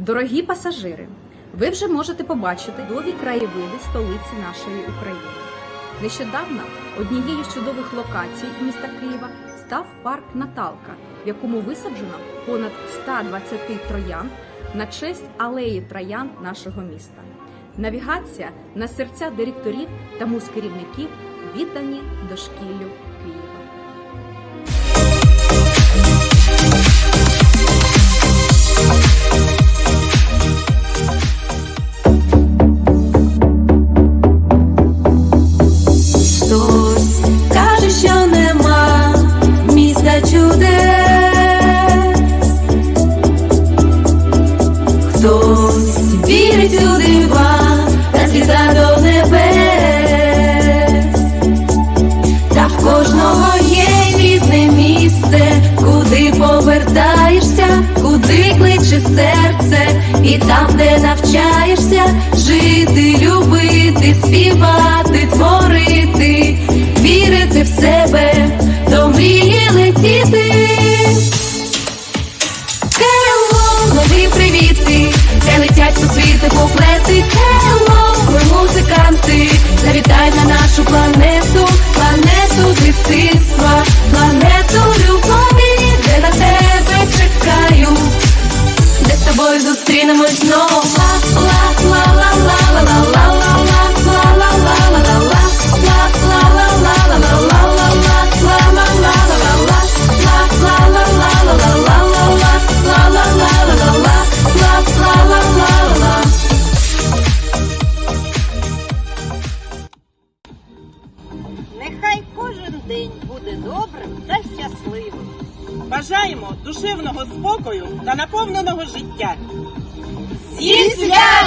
Дорогі пасажири, ви вже можете побачити нові краєвиди столиці нашої України. Нещодавно однією з чудових локацій міста Києва став парк Наталка, в якому висаджено понад 120 троянд на честь алеї троянд нашого міста. Навігація на серця директорів та музкерівників віддані дошкіллю Києва. Повертаєшся, куди кличе серце, і там, де навчаєшся жити, любити, співати, ла, ла. Нехай кожен день буде добрим та щасливим. Бажаємо душевного спокою та наповненого життя. 一起干